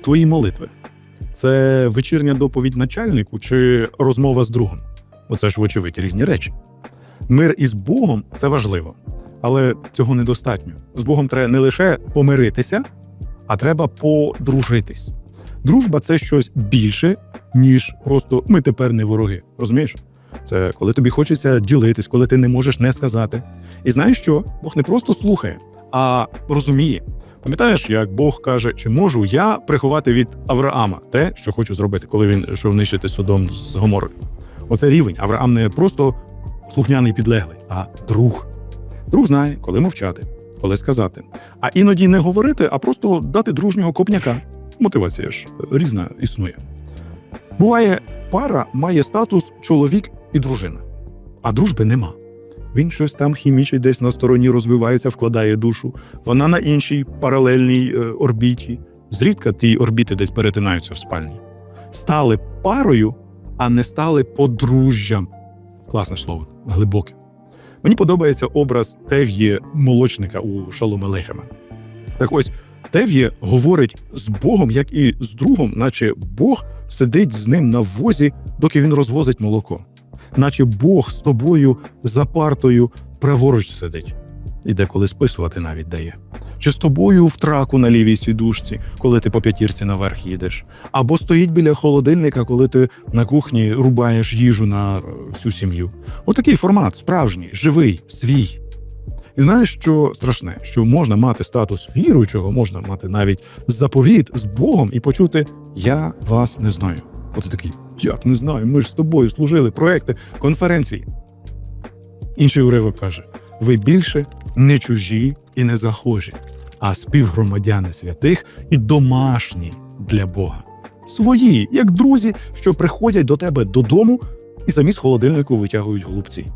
Твої молитви це вечірня доповідь начальнику чи розмова з другом? Оце ж, вочевидь, різні речі. Мир із Богом це важливо, але цього недостатньо. З Богом треба не лише помиритися, а треба подружитись. Дружба це щось більше, ніж просто ми тепер не вороги. Розумієш? Це коли тобі хочеться ділитись, коли ти не можеш не сказати. І знаєш що? Бог не просто слухає, а розуміє. Пам'ятаєш, як Бог каже, чи можу я приховати від Авраама те, що хочу зробити, коли він йшов нищити Содом з Гоморою? Оце рівень. Авраам не просто слухняний підлеглий, а друг. Друг знає, коли мовчати, коли сказати. А іноді не говорити, а просто дати дружнього копняка. Мотивація ж різна існує. Буває, пара має статус чоловік і дружина, а дружби нема. Він щось там хімічить десь на стороні розвивається, вкладає душу. Вона на іншій паралельній е, орбіті. Зрідка ті орбіти десь перетинаються в спальні. Стали парою, а не стали подружжям. Класне слово, глибоке. Мені подобається образ Тев'є молочника у Шалома Лехема. Так ось Тев'є говорить з Богом, як і з другом, наче Бог сидить з ним на возі, доки він розвозить молоко. Наче Бог з тобою за партою праворуч сидить. І деколи списувати навіть дає. Чи з тобою в траку на лівій сідушці, коли ти по п'ятірці наверх їдеш, або стоїть біля холодильника, коли ти на кухні рубаєш їжу на е, всю сім'ю. Отакий формат, справжній, живий, свій. І знаєш, що страшне, що можна мати статус віруючого, можна мати навіть заповіт з Богом і почути Я вас не знаю. Ти такий, як не знаю, ми ж з тобою служили проекти, конференції. Інший уривок каже: ви більше не чужі і не захожі, а співгромадяни святих і домашні для Бога. Свої, як друзі, що приходять до тебе додому і самі з холодильнику витягують голубці.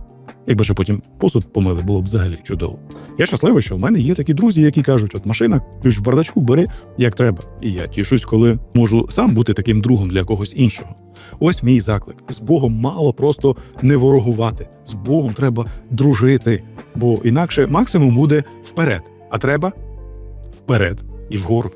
Якби же потім посуд помили, було б взагалі чудово. Я щасливий, що в мене є такі друзі, які кажуть: от машина, ключ в бардачку, бери як треба. І я тішусь, коли можу сам бути таким другом для когось іншого. Ось мій заклик. З Богом мало просто не ворогувати. З Богом треба дружити, бо інакше максимум буде вперед, а треба вперед і вгору.